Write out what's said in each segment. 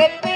என்று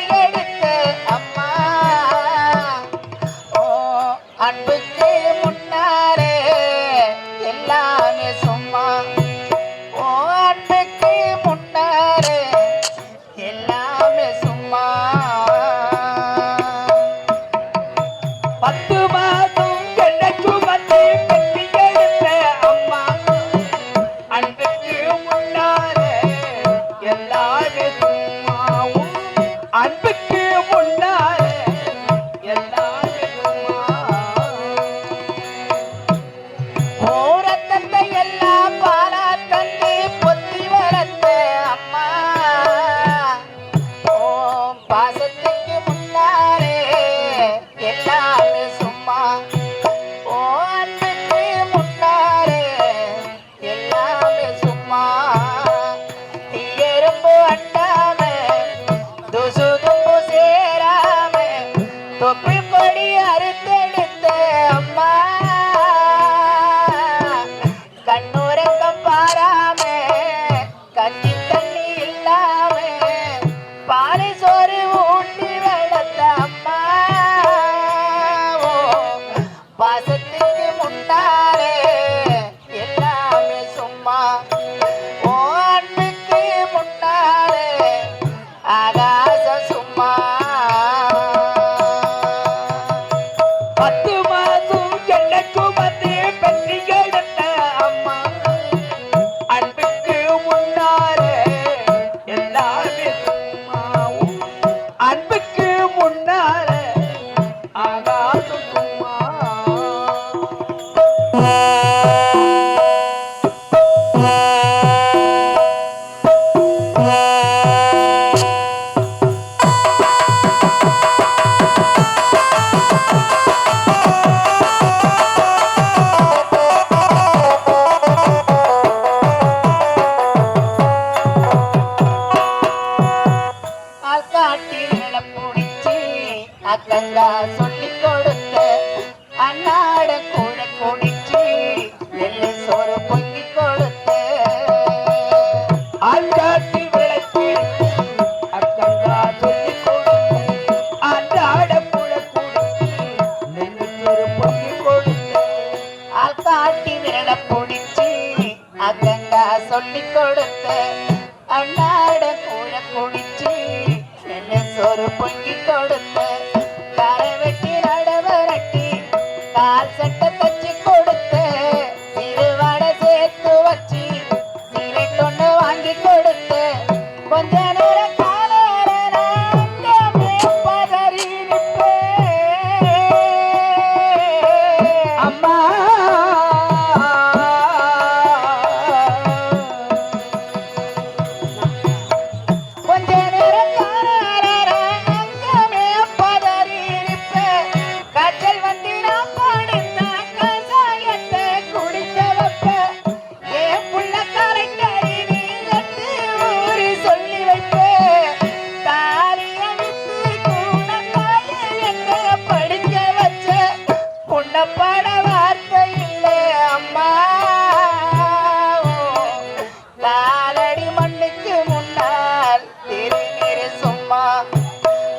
Música சொல்லி கொடுத்த அண்ணாட கூட குடிச்சு என்ன சோறு பொங்கி கொடுத்த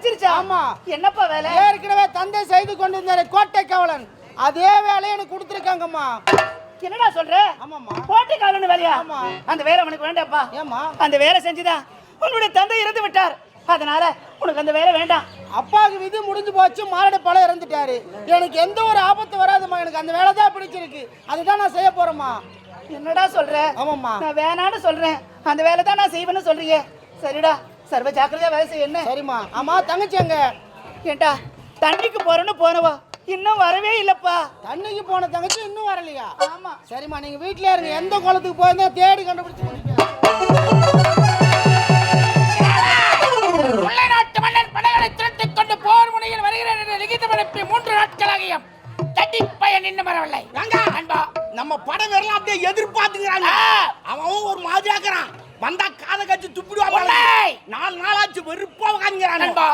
கிடைச்சிருச்சா ஆமா. என்னப்பா வேலை? ஏற்கனவே தந்தை செய்து கொண்டிருந்தாரு கோட்டை காவலன். அதே வேலையை எனக்கு கொடுத்துருக்காங்கம்மா. என்னடா சொல்ற? ஆமாம்மா. போட்டி காலன்னு வேலையா? ஆமா. அந்த வேலை உனக்கு வேண்டாப்பா. ஏம்மா? அந்த வேலை செஞ்சுதான் உன்னுடைய தந்தை இறந்து விட்டார். அதனால உனக்கு அந்த வேலை வேண்டாம். அப்பாவுக்கு விதி முடிஞ்சு போச்சு மாரடை பழம் இறந்துட்டாரு. எனக்கு எந்த ஒரு ஆபத்து வராதும்மா. எனக்கு அந்த வேலை தான் பிடிச்சிருக்கு. அதுதான் நான் செய்ய போறேம்மா. என்னடா சொல்ற? ஆமாம்மா. நான் வேணான்னு சொல்றேன். அந்த வேலை தான் நான் செய்வேன்னு சொல்றீங்க சரிடா. சர்வ ஜாக்கிரதையா வேலை செய்ய என்ன? சரிம்மா. ஆமா தங்கச்சி எங்க ஏண்டா தண்ணிக்கு போறேன்னு போனவா? இன்னும் வரவே இல்லப்பா. தண்ணிக்கு போன தங்கச்சி இன்னும் வரலையா? ஆமா. சரிம்மா நீங்க வீட்லயே இருங்க. எந்த குளத்துக்கு போயிருந்தா தேடி கண்டுபிடிச்சு நாட்டு மன்னன் படைகளை திரட்டிக் கொண்டு போர் முனையில் வருகிறேன் என்று லிகிதம் அனுப்பி மூன்று நாட்களாகியும் தட்டிப்பயன் இன்னும் வரவில்லை. அன்பா. நம்ம படம் வரலாம் அப்படியே எதிர்பார்த்துக்கிறாங்க. அவன் ஒரு மாதிரியாக்குறான் வந்தா காதை கட்சி துப்பிடுவாங்க. நாலு நாளாச்சு வெறுப்பா உட்காந்துக்கிறான் நண்பா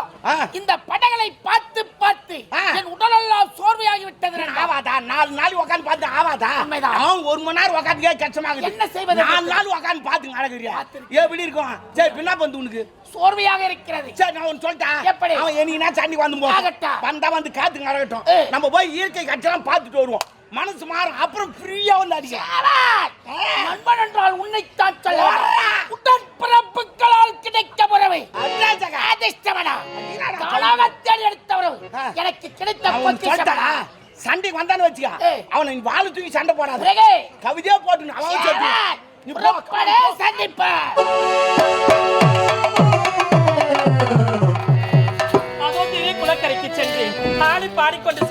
இந்த படங்களை பார்த்து பார்த்து. என் உடலெல்லாம் சோர்வையாகி விட்டது. ஆவாதா நாலு நாள் உட்காந்து பார்த்து ஆவாதா. அவன் ஒரு மணி நேரம் உட்காந்துக்கே கஷ்டமாகுது என்ன செய்வது? நாலு நாள் உட்காந்து பார்த்து பார்த்திருக்கேன். எப்படி இருக்கும் சரி பின்னா வந்து உனக்கு சோர்வையாக இருக்கிறது சரி நான் ஒன்று சொல்லிட்டேன் எப்படி? அவன் என்னைக்குனா சண்டி வந்து போ ஆகட்டும். வந்தா வந்து காத்து நடக்கட்டும் ஏய். நம்ம போய் இயற்கை காட்சியெல்லாம் பார்த்துட்டு வருவோம் மனசு மாறும் அப்புறம் ஃப்ரீயா வந்து ஆவாய். நண்பன் என்றால் உன்னைத்தான் சொல்ல. உடன்பிறப்புகளால் கிடைக்க உறவு. தானாக தேடி எடுத்த உறவு. எனக்கு கிடைத்த சண்டைக்கு வந்தான்னு வச்சுக்க. அவனை வாழை தூக்கி சண்டை போடாத. கவிதையா போட்டு அவன் சொல்லு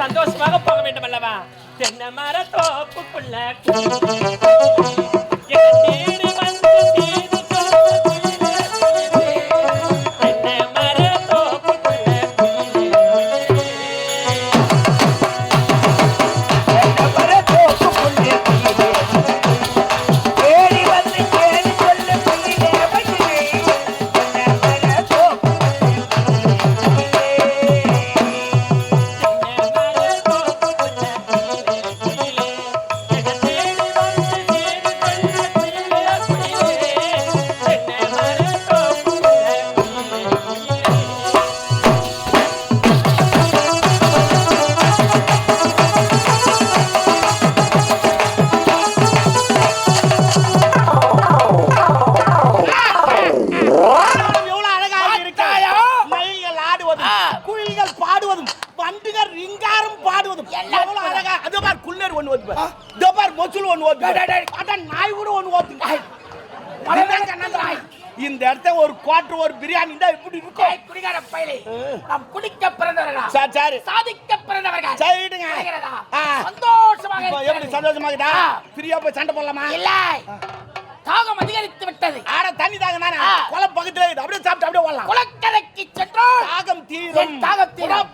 சந்தோஷமாக போக வேண்டும் அல்லவா? தென்னை மர தோப்புக்குள்ள நாய் கூட ஒண்ணு ஓதுது. இதுதான் கண்ணன் நாய். இந்த இடத்த ஒரு குவாட்டர் ஒரு பிரியாணி இருந்தா இப்படி இருக்கும்? குடிகார பயலே. நாம் குடிக்க பிறந்தவர்களா? சரி சரி. சாதிக்க பிறந்தவர்கள். சரி, விடுங்க. சந்தோஷமாக எப்படி. சந்தோஷமாகுதா. ஃப்ரீயா போய் சண்டை போடலாமா? இல்லை. தாகம் அதிகரித்து விட்டது. ஆட தண்ணி தாங்க நானே ஆ. குளம் பக்கத்துல அப்படியே சாப்பிட்டு அப்படியே ஓடலாம். குளக்கரைக்கு சென்றோம். தாகம் தீரும். தாகம் தீரும்.